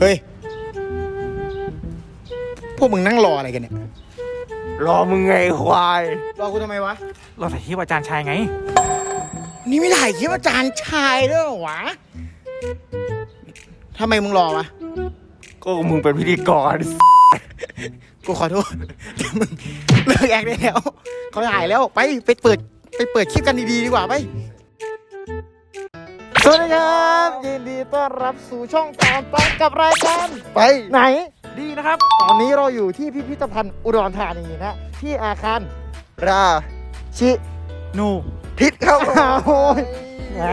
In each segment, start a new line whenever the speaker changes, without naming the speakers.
เฮ้ย พวกมึงนั่งรออะไรกันเนี่ย
รอมึงไงควาย
รอกูทำไมวะ
เราถ่ายคลิปอาจารย์ชายไง
นี่ไม่ถ่ายคลิปอาจารย์ชายด้วยเหรอวะทำไมมึงรอวะ
ก็มึงเป็นพิธีกร
กูขอโทษแต่มึงเลิกแอคได้แล้ว เขาถ่ายแล้ว ไปไปเปิด ไปเปิดคลิปกันดีๆดีกว่าไป สวัสดีครับ ยินดีต้อนรับสู่ช่องตามไปกับรายการไปไหน
ดีนะครับ
ตอนนี้เราอยู่ที่พิพิธภัณฑ์อุดรธานีนะที่อาคาร
รา
ชิ
หนู
พิษครับ
อ้าวโอ้ย แหม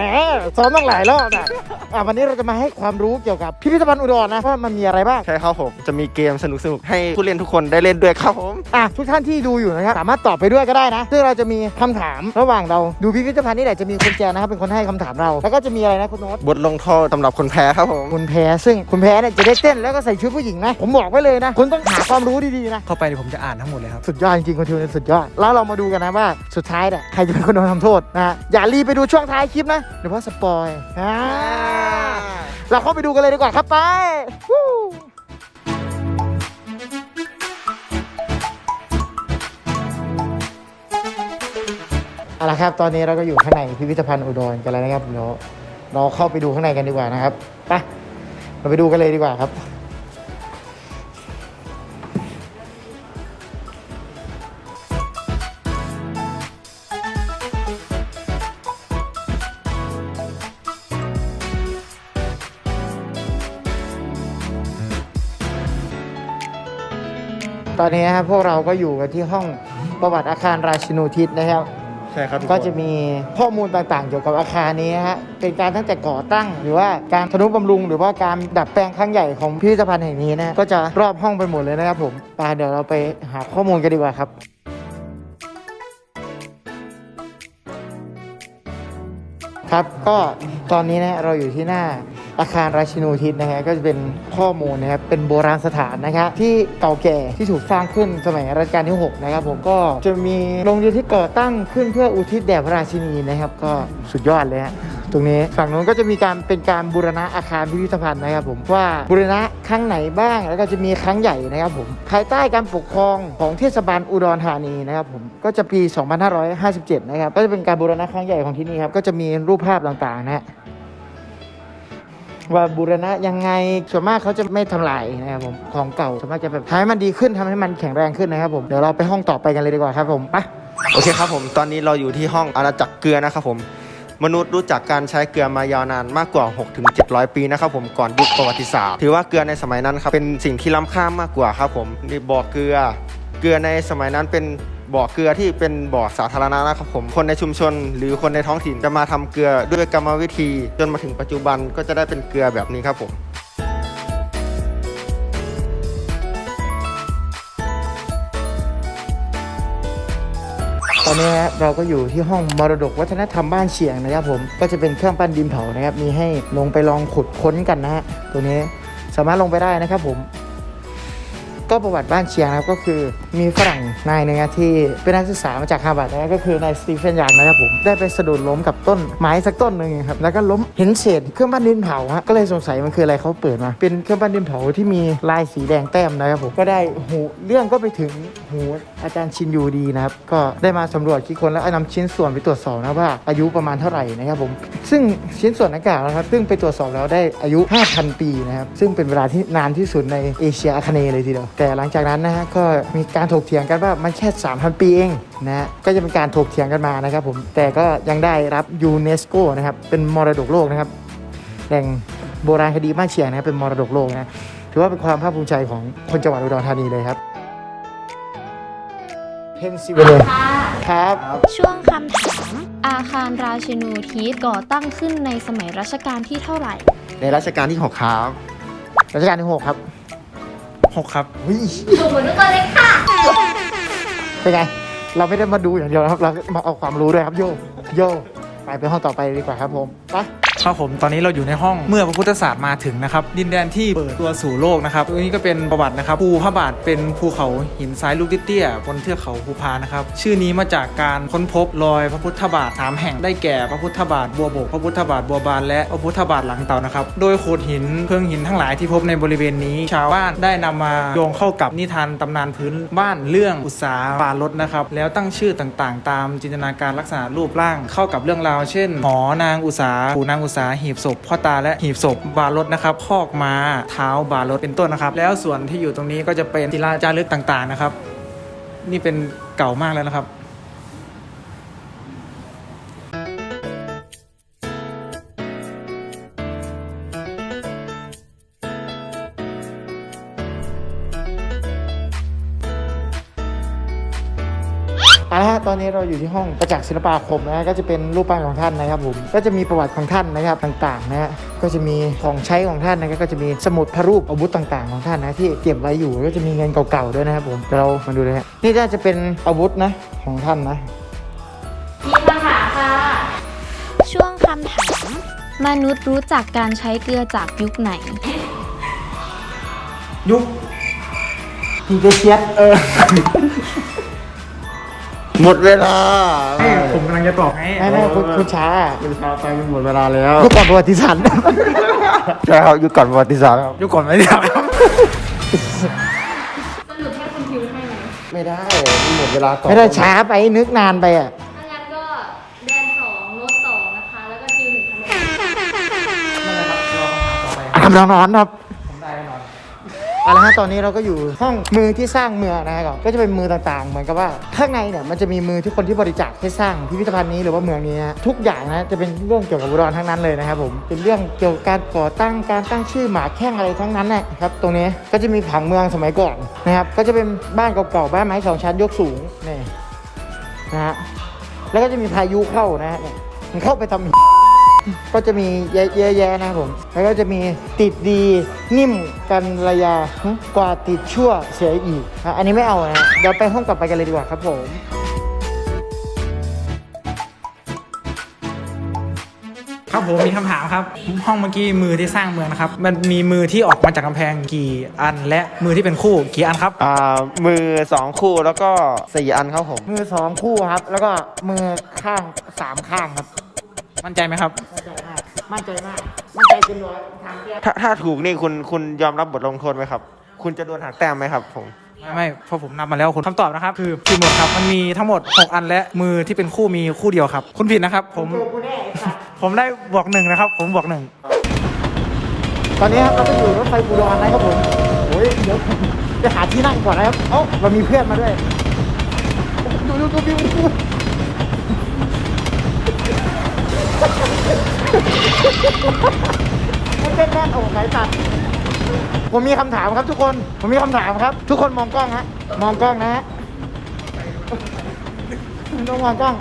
ซ้อมตั้งหลายรอบนะอะวันนี้เราจะมาให้ความรู้เกี่ยวกับพิพิธภัณฑ์อุดรนะว่ามันมีอะไรบ้าง
ใช่ครับผม จะมีเกมสนุกๆให้ผู้เล่นทุกคนได้เล่นด้วยครับผม
อะทุกท่านที่ดูอยู่นะครับสามารถตอบไปด้วยก็ได้นะ ซึ่งเราจะมีคำถามระหว่างเราดูพิพิธภัณฑ์นี่แหละจะมีคุณแจนะครับเป็นคนให้คำถามเรา แล้วก็จะมีอะไรนะคุณโน้ต
บทลงโทษสำหรับคนแพ้ครับผม
คุณแพ้ซึ่งคุณแพ้เนี่ยจะได้เต้นแล้วก็ใส่ชุดผู้หญิงนะผมบอกไว้เลยนะคุณต้องหาความรู้ดีๆนะ
เข้าไปเดี๋ยวผมจะอ่านทั้งหมดเลยครับ
สุดยอดจริงๆคุณทิวเนี่ยสุดยอด แล้วเรามาดูกันนะว่าสุดท้ายเนี่ยใครจะเป็นคนโดนทำโทษนะฮะอย่ารีบไปดูช่วงท้ายคลิปนะเดี๋ยวเพราะสปอยอ่าเราเข้าไปดูกันเลยดีกว่าครับไปวู้เอาละครับ ตอนนี้เราก็อยู่ข้างในพิพิธภัณฑ์อุดรกันแล้วนะครับเดี๋ยวเราเข้าไปดูข้างในกันดีกว่านะครับไปเราไปดูกันเลยดีกว่าครับ ตอนนี้นะครับพวกเราก็อยู่กันที่ห้องประวัติอาคารราชินูทิศนะครับ
ใช่ครับทุ
ก็
คน
จะมีข้อมูลต่างๆ เกี่ยวกับอาคารนี้นะฮะเป็นการตั้งแต่ก่อตั้ง หรือว่าการทนุบำรุง หรือว่าการดัดแปลงครั้งใหญ่ของพิพิธภัณฑ์แห่งนี้นะก็จะรอบห้องไปหมดเลยนะครับผมไปเดี๋ยวเราไปหาข้อมูลกันดีกว่าครับ ครับก็ตอนนี้นะเราอยู่ที่หน้า อาคารราชินูทิศนะฮะก็จะเป็นข้อมูลนะครับเป็นโบราณสถานนะครับที่เก่าแก่ที่ถูกสร้างขึ้นสมัยรัชกาลที่6นะครับผมก็จะมีโรงเรียนที่ก่อตั้งขึ้นเพื่ออุทิศแด่พระราชินีนะครับก็สุดยอดเลยฮะตรงนี้ฝั่งนู้นก็จะมีการเป็นการบูรณะอาคารพิพิธภัณฑ์นะครับผมว่าบูรณะครั้งไหนบ้างแล้วก็จะมีครั้งใหญ่นะครับผมภายใต้การปกครองของเทศบาลอุดรธานีนะครับผมก็จะปี 2557 นะครับก็จะเป็นการบูรณะครั้งใหญ่ของที่นี่ครับก็จะมีรูปภาพต่างๆนะฮะ ว่าบูรณะยังไงส่วนมากเขาจะไม่ทำลายนะครับผมของเก่าส่วนมากจะแบบทำให้มันดีขึ้นทำให้มันแข็งแรงขึ้นนะครับผมเดี๋ยวเราไปห้องต่อไปกันเลยดีกว่าครับผมไป
โอเคครับผมตอนนี้เราอยู่ที่ห้องอาณาจักรเกลือนะครับผมมนุษย์รู้จักการใช้เกลือมายาวนานมากกว่า 6-700 ปีนะครับผมก่อนยุคประวัติศาสตร์ ถือว่าเกลือในสมัยนั้นครับเป็นสิ่งที่ล้ำค่ามากกว่าครับผมนี่บ่อเกลือ เกลือในสมัยนั้นเป็น บ่อเกลือที่เป็นบ่อสาธารณะนะครับผมคนในชุมชน หรือคนในท้องถิ่นจะมาทำเกลือด้วยกรรมวิธี จนมาถึงปัจจุบันก็จะได้เป็นเกลือแบบนี้ครับผม
ตอนนี้นะครับเราก็อยู่ที่ห้องมรดกวัฒนธรรมบ้านเชียงนะครับผมก็จะเป็นเครื่องปั้นดินเผานะครับ มีให้ลงไปลองขุดค้นกันนะฮะตัวนี้สามารถลงไปได้นะครับผม ก็ประวัติบ้านเชียงนะครับก็คือมีฝรั่ง นายหนึงนะที่เป็นนักศึกษามาจากฮาร์วาร์ดนะก็คือนายสตีเฟนยางนะครับผมได้ไปสะดุดล้มกับต้นไม้สักต้นหนึ่งครับแล้วก็ล้มเห็นเศษเครื่องปั้นดินเผาฮะก็เลยสงสัยมันคืออะไรเขาเปิดมา เป็นเครื่องปั้นดินเผาที่มีลายสีแดงแต้มนะครับผมก็ได้หูเรื่องก็ไปถึงหูอาจารย์ชินยูดีนะครับก็ได้มาสำรวจคิดคนแล้วเอานำชิ้นส่วนไปตรวจสอบนะว่าอายุประมาณเท่าไหร่นะครับผมซึ่งชิ้นส่วนดังกาวนะครับซึ่งไปตรวจสอบแล้วได้อายุ 5,000 ปีนะครับซึ่งเป็นเวลาที่นานที่สุดในเอเชียอาคเนย์เลยทีเดียวแต่หลังจากนั้นนะฮะก็มีการถกเถียงกันว่ามันแค่ 3,000 ปีเองนะฮะก็จะเป็นการถกเถียงกันมานะครับผมแต่ก็ยังได้รับยูเนสโกนะครับเป็นมรดกโลกนะครับแหล่งโบราณคดีบ้านเชียงนะครับเป็นมรดกโลกนะถือว่าเป็นความภาคภูมิใจของคนจังหวัดอุดรธานีเลยครับเพนซิลเวเนีย
ค่ะ
ครับ
ช่วงคำถาม อาคารราชินูทิศก่อตั้งขึ้นในสมัยรัชกาลที่เท่าไหร่
ในรัชกาลที่หกครับ
รัชกาลที่หกครับ
หกครับ
วิ
ถูกหมดทุกคนเลยค่ะ
เป็นไง เราไม่ได้มาดูอย่างเดียวนะครับ เรามาเอาความรู้ด้วยครับโยโยไปไปห้องต่อไปดีกว่าครับผม ไป
ครับผมตอนนี้เราอยู่ในห้องเมื่อพระพุทธศาสตร์มาถึงนะครับดินแดนที่เปิดตัวสู่โลกนะครับตัวนี้ก็เป็นประวัตินะครับภูพระบาทเป็นภูเขาหินทรายลูกเตี้ยบนเทือกเขาภูพานนะครับชื่อนี้มาจากการค้นพบรอยพระพุทธบาทสามแห่งได้แก่พระพุทธบาทบัวบกพระพุทธบาทบัวบานและพระพุทธบาทหลังเต่านะครับโดยโขดหินเพิงหินทั้งหลายที่พบในบริเวณนี้ ชาวบ้านได้นำมาโยงเข้ากับนิทานตำนานพื้นบ้านเรื่องอุตสาบาลดนะครับแล้วตั้งชื่อต่างๆ ตามจินตนาการลักษณะรูปร่างเข้ากับเรื่องราว เช่นหอนางอุตสาปู่นางอุษาหีบศพพ่อตาและหีบศพบารถนะครับคอกม้าเท้าบารถเป็นต้นนะครับ แล้วส่วนที่อยู่ตรงนี้ก็จะเป็นศิลาจารึกต่างๆนะครับ นี่เป็นเก่ามากแล้วนะครับ
เราอยู่ที่ห้องประจักษ์ศิลปาคมนะฮะก็จะเป็นรูปปั้นของท่านนะครับผมก็จะมีประวัติของท่านนะครับต่างๆนะฮะก็จะมีของใช้ของท่านนะครับก็จะมีสมุดพระรูปอาวุธต่างๆ ของท่านนะที่เก็บไว้อยู่ก็จะมีเงินเก่าๆด้วยนะครับผมเดี๋ยวเรามาดูเลยฮะนี่น่าจะเป็นอาวุธนะของท่านนะ
มีคำถามค่ะ ช่วงคำถาม มนุษย์รู้จักการใช้เกลือจากยุคไหน
ยุคทีเจเชียสเออ
หมดเวลา
ผมกำลังจะตอบไง
ไม่ไม่คุณคุณช้า
เป็นชาไปหมดเวลาแล้ว
ยุคก่อนประวัติศาสตร์
ใช่ครับยุคก่อนประวัติศาสตร์ครับ
ยุคก่อนไม่ได้ครับ
สรุปให้คุณพิวให้ไหม
ไม่ได้หมดเวลาก่อน
ไม่ได้ช้าไปนึกนานไปอะ
ถ้างั้นก็แดนสองโน้ตสองนะคะแล้วก็คิวหนึ่งคะแนน
อามนอนครับ เอาละฮะตอนนี้เราก็อยู่ห้องมือที่สร้างเมืองนะครับก็จะเป็นมือต่างๆ เหมือนกับว่าข้างในเนี่ยมันจะมีมือที่คนที่บริจาคให้สร้างพิพิธภัณฑ์นี้หรือว่าเมืองนี้นะทุกอย่างนะจะเป็นเรื่องเกี่ยวกับอุดรทั้งนั้นเลยนะครับผมเป็นเรื่องเกี่ยวกับการก่อตั้งการตั้งชื่อหมาแข้งอะไรทั้งนั้นนะครับตรงนี้ก็จะมีผังเมืองสมัยก่อนนะครับก็จะเป็นบ้านเก่าๆบ้านไม้สองชั้นยกสูงนี่นะฮะแล้วก็จะมีพายุเข้านะฮะเนี่ยมันเข้าไปทำ ก็จะมีเยอะแยะนะครับผม แล้วก็จะมีติดดีนิ่มกันระยาหึกว่าติดชั่วเสียอีกอะอันนี้ไม่เอานะเดี๋ยวไปห้องต่อไปกันเลยดีกว่าครับผม
ครับผมมีคำถามครับ ห้องเมื่อกี้มือที่สร้างเมืองนะครับ มันมีมือที่ออกมาจากกำแพงกี่อัน และมือที่เป็นคู่กี่อันครับ
อ่ามือสองคู่แล้วก็สี่อันครับผม
มือสองคู่ครับ แล้วก็มือข้างสามข้างครับ
มั่นใจไหมครับ
มั่นใจมาก มั่นใจเกินร้อยทางแก้
ถ้าถ้าถูกนี่คุณคุณยอมรับบทลงโทษไหมครับ คุณจะโดนหักแต้มไหมครับ ผม
ไม่ไม่เพราะผมนับมาแล้วคุณคำตอบนะครับ คือผิดหมดครับ มันมีทั้งหมด 6 อันและมือที่เป็นคู่มีคู่เดียวครับ คุณผิดนะครับ ผม
เจอกูแน่ไอ้สัส
ผมได้บวกหนึ่งนะครับ ผมบวกหนึ่ง
ตอนนี้ครับเราก็อยู่รถไฟปูรอนนะครับผมโอ้ยเดี๋ยวผมจะหาที่นั่งก่อนนะครับ เอ้า เรามีเพื่อนมาด้วย ดูดูดูดู ไม่เป็นแน่นโอ้สายตัด ผมมีคำถามครับทุกคน ผมมีคำถามครับ ทุกคนมองกล้องฮะ มองกล้องนะฮะต้องมองกล้อง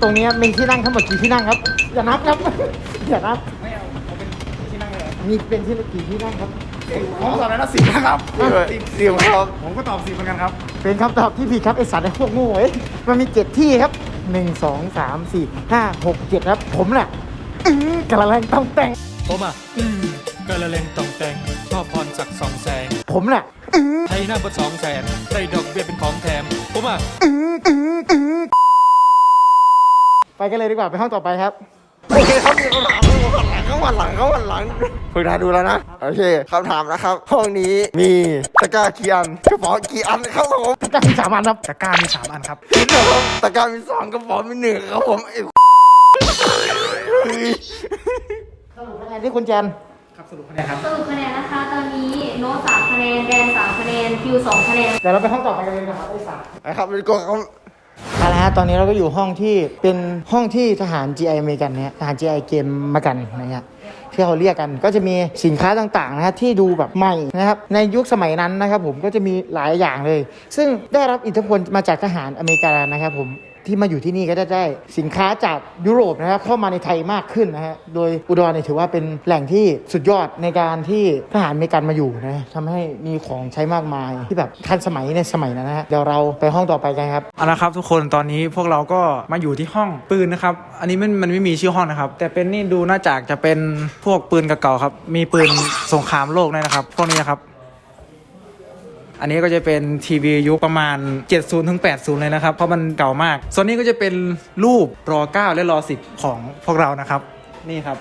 ตรงนี้มีที่นั่งทั้งหมดกี่ที่นั่งครับ อย่านับครับ อย่านับ
ไม่เอาเอาเป็นที่นั่งเลย
มีเป็นที่กี่ที่นั่งครับ
ผมตอบแล้วนะสิบนะครับ
เสียงครับ
ผมก็ตอบสิบเหมือนกันครับ
เป็นคำตอบที่ผิดครับไอสัตว์ไอพวกโงูเอ้ยมันมีเจ็ดที่ครับหนึ่งสองสามสี่ห้าหกเจ็ดครับ ผมน่ะ อื้อกระแรงต้องแต่ง
ผมอะอืมกระเลงตองแต่งชอบพรสักสองแสง
ผมน่ะ
ไทยหน้าบดสองแสนได้ดอกเบี้ยเป็นของแถม ผมอะ
ไปกันเลยดีกว่าไปห้องต่อไปครับ
โอเคครับมีคำถามข้างวันหลังข้างวันหลังฝึกทายดูแล้วนะ โอเคคำถามนะครับ ห้องนี้มีตะกร้ากี่อันกระเป๋ากี่อันครับผม
จะมีสามอันครับ
ตะกร้ามีสามอันครับ
คิดนะครับตะกร้ามีสองกระเป๋ามีหนึ่งครับผมไอ้
สรุปคะแนนที่คุณแจน
ครับสรุปคะแนนครับ
สรุปคะแนนนะคะ ตอนนี้โน้ตสามคะแนนแดนสามคะแนนคิวสองคะแนน
เดี๋ยวเราไปห้องต่อไปกันเลยดีกว่าครับไอสัตว์
นะครับเป็นกองครับ
เอาละฮะตอนนี้เราก็อยู่ห้องที่เป็นห้องที่ทหาร GI อเมริกันเนี่ยทหาร GI เกมมากันนะฮะที่เขาเรียกกันก็จะมีสินค้าต่างๆนะฮะที่ดูแบบใหม่นะครับในยุคสมัยนั้นนะครับผมก็จะมีหลายอย่างเลย ซึ่งได้รับอิทธิพลมาจากทหารอเมริกันนะครับผม ที่มาอยู่ที่นี่ก็จะได้สินค้าจากยุโรปนะครับเข้ามาในไทยมากขึ้นนะฮะโดยอุดรเนี่ยถือว่าเป็นแหล่งที่สุดยอดในการที่ทหารเมริกันมาอยู่นะทำให้มีของใช้มากมาย ที่แบบทันสมัยในสมัยนั้นนะฮะเดี๋ยวเราไปห้องต่อไปกันครับ
เอาละครับ ทุกคนตอนนี้พวกเราก็มาอยู่ที่ห้องปืนนะครับอันนี้มันมันไม่มีชื่อห้องนะครับ แต่เป็นนี่ดูน่าจากจะเป็นพวกปืนเก่าๆครับ มีปืนสงครามโลกด้วยนะครับ พวกนี้นะครับ อันนี้ก็จะเป็นทีวียุคประมาณ 70ถึง80 เลยนะครับ เพราะมันเก่ามาก ส่วนนี้ก็จะเป็นรูปรอ 9 และรอ 10 ของพวกเรานะครับ นี่ครับ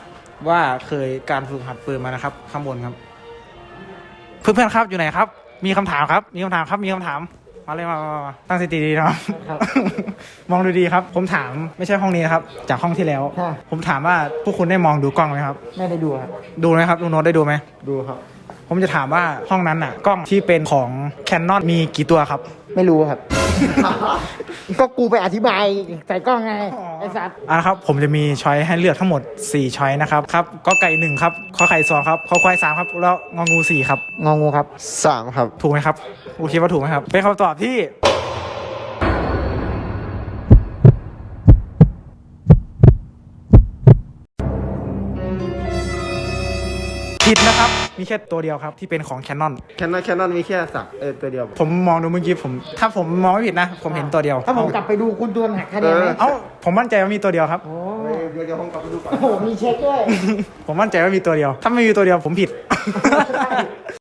ว่าเคยการฝึกหัดปืนมานะครับ ข้างบนครับ เพื่อนๆครับอยู่ไหนครับ มีคำถามครับ มีคำถามครับมีคำถามมาเลยมามามามาตั้งสติดีๆนะครับ
ครับ
มองดูดีครับ ผมถามไม่ใช่ห้องนี้นะครับ จากห้องที่แล้ว
ค่ะ
ผมถามว่าพวกคุณได้มองดูกล้องไหมครับ
ไม่ได้ดูครับ
ดูไหมครับลุงโน้ตได้ดูไหม
ดูครับ
ผมจะถามว่าห้องนั้นน่ะ กล้องที่เป็นของ Canon มีกี่ตัวครับ
ไม่รู้ครับ ก็กูไปอธิบายใส่กล้องไงไอ้สัตว์
อะนะครับ ผมจะมีช้อยให้เลือกทั้งหมด 4 ช้อยนะครับครับก็ไก่หนึ่งครับข้อไข่สองครับข้อควายสามครับแล้วงองูสี่ครับ
งองูครับ
สามครับ
ถูกไหมครับกูคิดว่าถูกไหมครับ เป็นคำตอบที่ ผิดนะครับ มีแค่ตัวเดียวครับที่เป็นของ Canon
แคนนอนแคนนอนมีแค่สักเออตัวเดียว
ผมมองดูเมื่อกี้ผม ถ้าผมมองไม่ผิดนะ ผมเห็นตัวเดียว
ถ้าผมกลับไปดูคุณตัวนหักคะแนนไหม
เออ
เอ้าผมมั่นใจว่ามีตัวเดียวครับ
โอ้
เดี๋ยวเดี๋ยวผมกลับไปดูก่อน
โอ้โหมีเช็คด้วย
ผมมั่นใจว่ามีตัวเดียว ถ้าไม่มีตัวเดียวผมผิด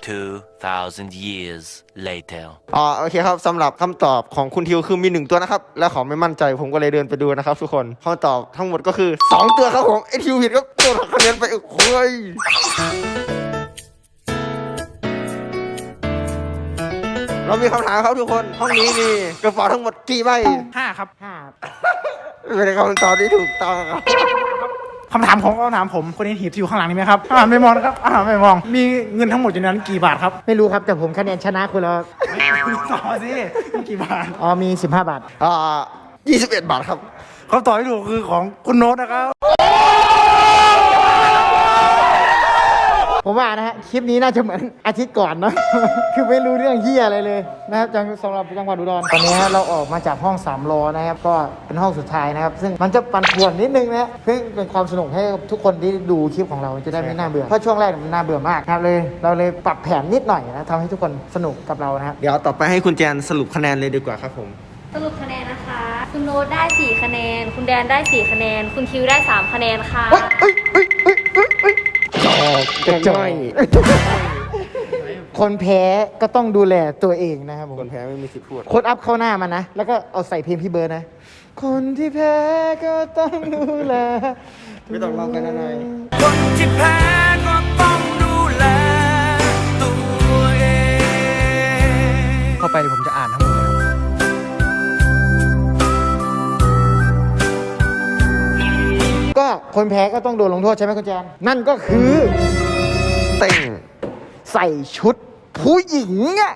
2,000 years later.
อ๋อโอเคครับสำหรับคำตอบของคุณทิวคือมีหนึ่งตัวนะครับ และขอไม่มั่นใจผมก็เลยเดินไปดูนะครับทุกคนคำตอบทั้งหมดก็คือ 2 ตัวครับผมไอทิวผิดก็ตัวหักคะแนนไปโอ้ย เรามีคำถามครับทุกคน ห้องนี้มีกระเป๋าทั้งหมดกี่ใบ
5ครับ
ห้า
เป็นคำตอบที่ถูกต้องครับ
คำถามของคำถามผมคนนี้หีบที่อยู่ข้างหลังนี่ไหมครับอ่าไม่มองนะครับอ่าไม่มอง มีเงินทั้งหมดอยู่ในนั้นกี่บาทครับ
ไม่รู้ครับแต่ผมคะแนนชนะคุณแล้ว
ตอบสิมีกี่บาท
อ๋อมี 15 บาท
อ่า21 บาทครับ
คำตอบที่ถูกคือของคุณโน้ตนะครับ
ผมว่านะฮะคลิปนี้น่าจะเหมือนอาทิตย์ก่อนเนอะคือไม่รู้เรื่องเฮียอะไรเลยนะครับจังสำหรับจังหวัดอุดรตอนนี้ฮะเราออกมาจากห้อง3รอนะครับก็เป็นห้องสุดท้ายนะครับ ซึ่งมันจะปั่นป่วนนิดนึงนะเพื่อเป็นความสนุกให้ทุกคนที่ดูคลิปของเราจะได้ไม่น่าเบื่อเพราะช่วงแรกมันน่าเบื่อมากนะครับเลยเราเลยปรับแผนนิดหน่อยนะทำให้ทุกคนสนุกกับเรานะครับ
เดี๋ยวต่อไปให้คุณแจนสรุปคะแนนเลยดีกว่าครับผม
สรุปคะแนนนะคะ คุณโน้ตได้ 4 คะแนน คุณแดนได้ 4 คะแนน คุณคิวได้ 3 คะแนนค่ะ
กระจอยคนแพ้ก็ต้องดูแลตัวเองนะครับผม
คนแพ้ไม่มีสิทธิ์พูด
โค้ดอัพเข้าหน้ามันนะ แล้วก็เอาใส่เพลงพี่เบิร์ดนะ คนที่แพ้ก็ต้องดูแล
ไม่ต้องร้องกันนะนาย
คนที่แพ้ก็ต้องดูแลตัวเอง
เข้าไปเดี๋ยวผมจะอ่านทั้ง
ก็คนแพ้ก็ต้องโดนลงโทษใช่ไหมคุณแจนนั่นก็คือ
เต้ง
ใส่ชุดผู้หญิงอะ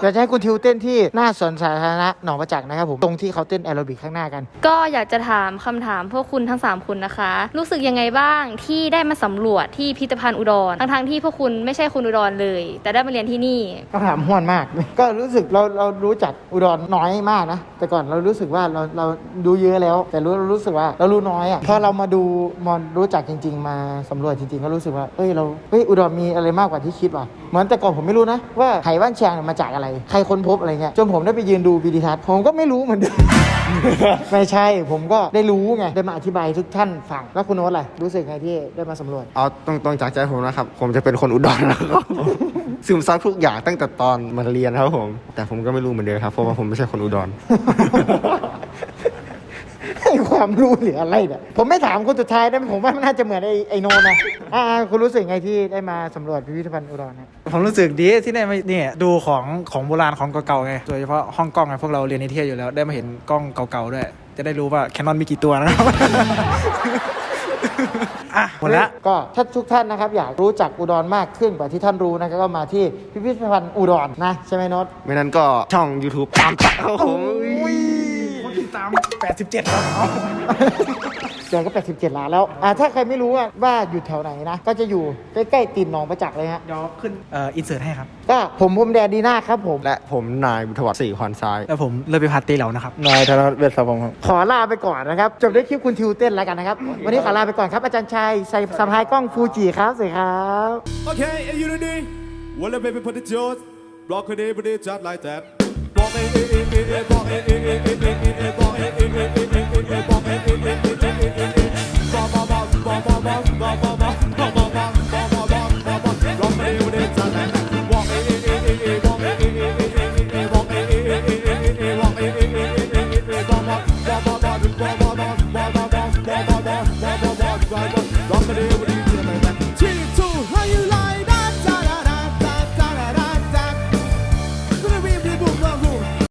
เดี๋ยวจะให้คุณทิวเต้นที่หน้าสวนสาธารณะหนองประจักษ์นะครับผมตรงที่เขาเต้นแอโรบิกข้างหน้ากัน
ก็อยากจะถามคำถามพวกคุณทั้ง 3 คนนะคะ รู้สึกยังไงบ้างที่ได้มาสำรวจที่พิพิธภัณฑ์อุดร ทั้งๆที่พวกคุณไม่ใช่คนอุดรเลย แต่ได้มาเรียนที่นี่
ก็ถามห้วนมาก ก็รู้สึกเราเรารู้จักอุดรน้อยมากนะ แต่ก่อนเรารู้สึกว่าเราเราดูเยอะแล้ว แต่รู้เรารู้สึกว่าเรารู้น้อยอะพอเรามาดูมอนรู้จักจริง ๆ มาสำรวจจริงๆ ก็รู้สึกว่าเฮ้ยเราเฮ้ยอุดรมีอะไรมากกว่าที่คิดว่ะเหมือนแต่ก่อนผมไม่รู้นะว่าไหว่านแชงเนี่ยมาจากอะไร ใครค้นพบอะไรเงี้ยจนผมได้ไปยืนดูวิดีทัศน์ผมก็ไม่รู้เหมือนเดิมไม่ใช่ผมก็ได้รู้ไงได้มาอธิบายให้ทุกท่านฟังแล้วคุณโน้ตล่ะรู้สึกไงที่ได้มาสำรวจ
เอาตรงตรงจากใจผมนะครับ ผมจะเป็นคนอุดรนะครับซึมซับทุกอย่างตั้งแต่ตอนมาเรียนครับผม แต่ผมก็ไม่รู้เหมือนเดิมครับเพราะว่าผมไม่ใช่คนอุดร
ให้ความรู้หรืออะไรเนี่ยผมไม่ถามคนสุดท้ายนะผมว่ามันน่าจะเหมือนไอ้ไอโนนะอ่าคุณรู้สึกไงที่ได้มาสำรวจพิพิธภัณฑ์อุดรนะ
ผมรู้สึกดีที่ได้มาเนี่ยดูของของโบราณของเก่าๆไงโดยเฉพาะห้องกล้องไงพวกเราเรียนนิเทศอยู่แล้ว ได้มาเห็นกล้องเก่าๆด้วย จะได้รู้ว่าแคนนอนมีกี่ตัวนะครับ อะหมดละ
ก็ถ้าทุกท่านนะครับ อยากรู้จักอุดรมากขึ้นกว่าที่ท่านรู้นะครับก็มาที่พิพิธภัณฑ์อุดรนะ ใช่ไหมโนต
ไม่นั้นก็ช่อง YouTube ตามตักครับผม
คนติดตาม 87แล้ว
จอนก็ 87 ล้านแล้วอ่าถ้าใครไม่รู้ว่าว่าอยู่แถวไหนนะ ก็จะอยู่ใกล้ๆตีนหนองประจักษ์เลยฮะ
เดี๋ยวขึ้นเอ่ออินเสิร์ตให้ครับ
ก็ผมผมแดนดีน่าครับผม
และผมนายบุทวัฒน์สี่ขอนซ้าย
แล้วผมเลิศไปพัฒน์เตเหลานะครับ
นายธนวัฒน์เวชสมครับ
ขอลาไปก่อนนะครับ จบด้วยคลิปคุณทิวเต้นแล้วกันนะครับ วันนี้ขอลาไปก่อนครับอาจารย์ชัยใส่สะพายกล้องฟูจิครับสวัสดีครับ
Okay, are you ready? Well, let baby put it yours. Block it, put it just like that. Block it, it, it, it, it, block it, it, it, it, it, it,